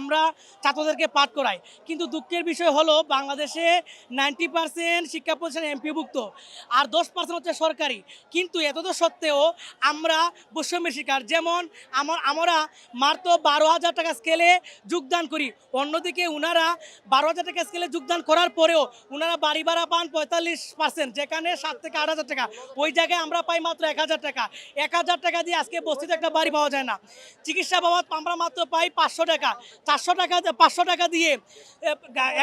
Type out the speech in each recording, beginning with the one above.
আমরা ছাত্রদেরকে পাঠ করাই। কিন্তু দুঃখের বিষয় হলো, বাংলাদেশে নাইনটি পার্সেন্ট শিক্ষা প্রতিষ্ঠান এমপিভুক্ত আর দশ পার্সেন্ট হচ্ছে সরকারি। কিন্তু এতদ সত্ত্বেও আমরা বৈষম্যের শিকার। যেমন আমার আমরা মাত্র বারো হাজার টাকা স্কেলে যোগদান করি। অন্যদিকে ওনারা বারো হাজার টাকা স্কেলে যোগদান করার পরেও ওনারা বাড়ি ভাড়া পান পঁয়তাল্লিশ পার্সেন্ট, যেখানে সাত থেকে আট হাজার টাকা। ওই জায়গায় আমরা পাই মাত্র এক হাজার টাকা। এক হাজার টাকা দিয়ে আজকে বস্তিতে একটা বাড়ি পাওয়া যায় না। চিকিৎসা বাবদ আমরা মাত্র পাই পাঁচশো টাকা। চারশো টাকা পাঁচশো টাকা দিয়ে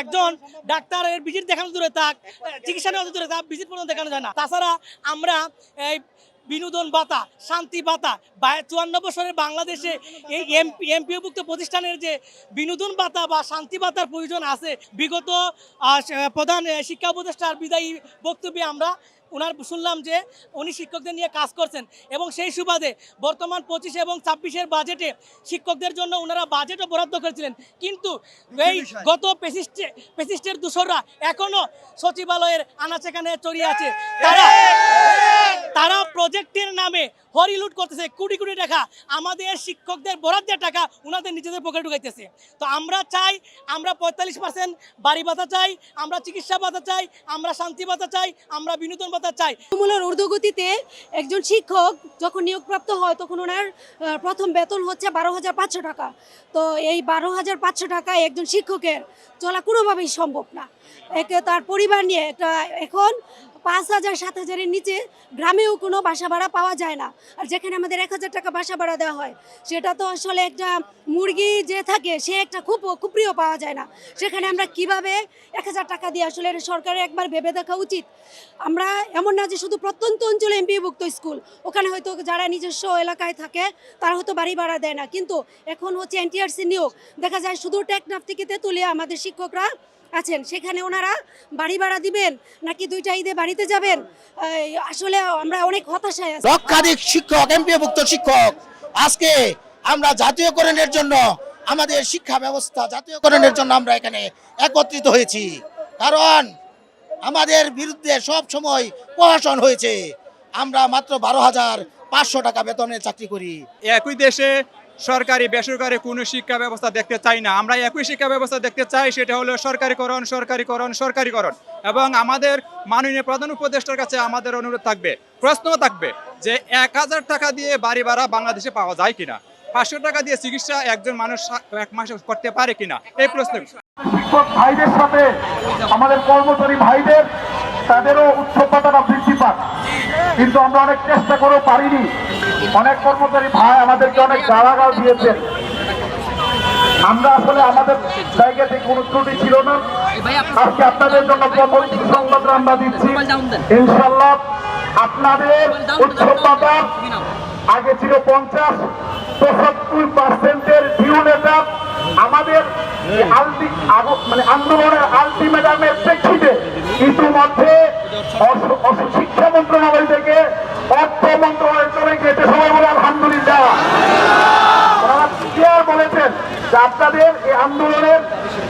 একজন ডাক্তারের ভিজিট দেখানো দূরে থাক চিকিৎসা নেওয়া দূরে থাক ভিজিট পর্যন্ত দেখানো যায় না। তাছাড়া আমরা এই বিনোদন ভাতা শান্তি ভাতা বা- চুয়ান্ন বছরের বাংলাদেশে এই এমপি এমপিওভুক্ত প্রতিষ্ঠানের যে বিনোদন ভাতা বা শান্তি ভাতার প্রয়োজন আছে, বিগত প্রধান শিক্ষা উপদেষ্টার বিদায়ী বক্তব্যে আমরা ওনার শুনলাম যে উনি শিক্ষকদের নিয়ে কাজ করছেন এবং সেই সুবাদে বর্তমান পঁচিশে এবং ছাব্বিশের বাজেটে শিক্ষকদের জন্য ওনারা বাজেটও বরাদ্দ করেছিলেন। কিন্তু এই গত পেসিস্টে পেসিস্টের দূষররা এখনও সচিবালয়ের আনাচেখানে চড়িয়ে আছে। তারা তারা প্রজেক্টের নামে হরিলুট করতেছে, কোটি কোটি টাকা। আমাদের শিক্ষকদের বরাদ্দের টাকা ওনাদের নিজেদের পকেটে ঢুকাইতেছে। তো আমরা চাই, আমরা পঁয়তাল্লিশ পার্সেন্ট বাড়ি ভাতা চাই, আমরা চিকিৎসা ভাতা চাই, আমরা শান্তি ভাতা চাই, আমরা বিনোদন ভাতা চাই। তৃণমূলের ঊর্ধ্বগতিতে একজন শিক্ষক যখন নিয়োগপ্রাপ্ত হয়, তখন ওনার প্রথম বেতন হচ্ছে বারো হাজার পাঁচশো টাকা। তো এই বারো হাজার পাঁচশো টাকায় একজন শিক্ষকের চলা কোনোভাবেই সম্ভব না। একে তার পরিবার নিয়ে একটা, এখন পাঁচ হাজার, সাত হাজারের নিচে গ্রামেও কোনো বাসা ভাড়া পাওয়া যায় না। আর যেখানে আমাদের এক হাজার টাকা বাসা ভাড়া দেওয়া হয়, সেটা তো আসলে একটা মুরগি যে থাকে, সে একটা খুব প্রিয় পাওয়া যায় না। সেখানে আমরা কীভাবে এক হাজার টাকা দিয়ে আসলে সরকারের একবার ভেবে দেখা উচিত? আমরা এমন না যে শুধু প্রত্যন্ত অঞ্চলে এমপিভুক্ত স্কুল, ওখানে হয়তো যারা নিজস্ব এলাকায় থাকে, তারা হয়তো বাড়ি ভাড়া দেয় না। কিন্তু এখন হচ্ছে এনটিআরসি নিয়োগ, দেখা যায় শুধু টেকনাফ থেকে তেঁতুলিয়া আমাদের শিক্ষকরা আছেন? সেখানে ওনারা বাড়ি ভাড়া দিবেন নাকি দুইটা ঈদে বাড়িতে যাবেন? আসলে আমরা অনেক হতাশায় আছি। লক্ষাধিক শিক্ষক এমপিভুক্ত শিক্ষক আজকে আমরা জাতীয়করণের জন্য আমাদের শিক্ষা ব্যবস্থা জাতীয়করণের জন্য আমরা এখানে একত্রিত হয়েছি। কারণ আমাদের বিরুদ্ধে সব সময় প্রশাসন হয়েছে। আমরা মাত্র বারো হাজার পাঁচশো টাকা বেতনে চাকরি করি। একই দেশে সরকারি, বেসরকারি কোনো শিক্ষা ব্যবস্থা দেখতে চাই না। আমরা একই শিক্ষা ব্যবস্থা দেখতে চাই, সেটা হলো সরকারিকরণ সরকারিকরণ সরকারিকরণ। এবং আমাদের মাননীয় প্রধান উপদেষ্টার কাছে আমাদের অনুরোধ থাকবে, প্রশ্ন থাকবে যে এক হাজার টাকা দিয়ে বাড়ি ভাড়া বাংলাদেশে পাওয়া যায় কিনা? পাঁচশো টাকা দিয়ে চিকিৎসা একজন মানুষ এক মাসে করতে পারে কিনা? এই প্রশ্ন। ভাইদের সাথে আমাদের কর্মচারী ভাইদের তাদেরও উচ্চতাটা বৃদ্ধি পাক। কিন্তু আমরা অনেক চেষ্টা করেও পারিনি। অনেক কর্মচারী ভাই আমাদেরকে অনেক গালাগাল দিয়েছেন। আমরা আসলে আমাদের জায়গা থেকে কোনো ত্রুটি ছিল না। আজকে আপনাদের জন্য প্রথম সংবাদ আমরা দিচ্ছি। ইনশাল্লাহ আপনাদের উচ্চতা আগে ছিল পঞ্চাশ, পঁচাত্তর পার্সেন্টের ডিউ নেতা। আমাদের মানে আন্দোলনের আলটিমেটামের প্রেক্ষিতে ইতিমধ্যে শিক্ষা মন্ত্রণালয় থেকে অর্থ মন্ত্রণালয় চলে গিয়েছে সবাই বলে আলহামদুলিল্লাহ। ক্লিয়ার বলেছেন যে আপনাদের এই আন্দোলনের,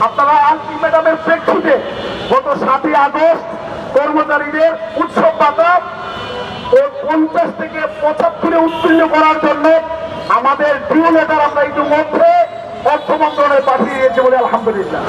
আপনারা আলটিমেটামের প্রেক্ষিতে গত সাতই আগস্ট কর্মচারীদের উৎসব ও পঞ্চাশ থেকে পঁচাত্তরে উত্তীর্ণ করার জন্য আমাদের ডিউ লেটার আমরা ইতিমধ্যে অর্থ মন্ত্রণালয়ে পাঠিয়ে দিয়েছি বলে আলহামদুলিল্লাহ।